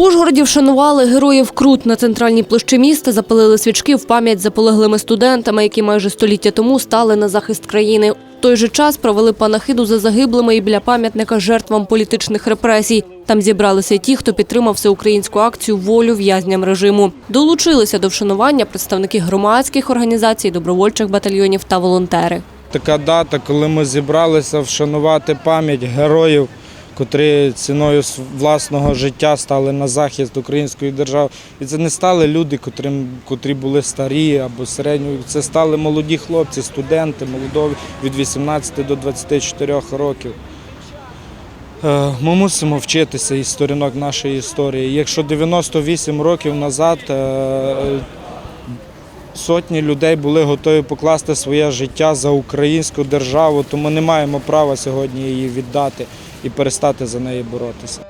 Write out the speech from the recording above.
В Ужгороді вшанували героїв Крут на центральній площі міста, запалили свічки в пам'ять за полеглими студентами, які майже століття тому стали на захист країни. В той же час провели панахиду за загиблими і біля пам'ятника жертвам політичних репресій. Там зібралися ті, хто підтримав всеукраїнську акцію Волю в'язням режиму. Долучилися до вшанування представники громадських організацій, добровольчих батальйонів та волонтери. Така дата, коли ми зібралися вшанувати пам'ять героїв, котрі ціною власного життя стали на захист української держави. І це не стали люди, котрим, котрі були старі або середньої. Це стали молоді хлопці, студенти, молодові від 18 до 24 років. Е, Ми мусимо вчитися із сторінок нашої історії. Якщо 98 років назад е, сотні людей були готові покласти своє життя за українську державу, то ми не маємо права сьогодні її віддати і перестати за неї боротися.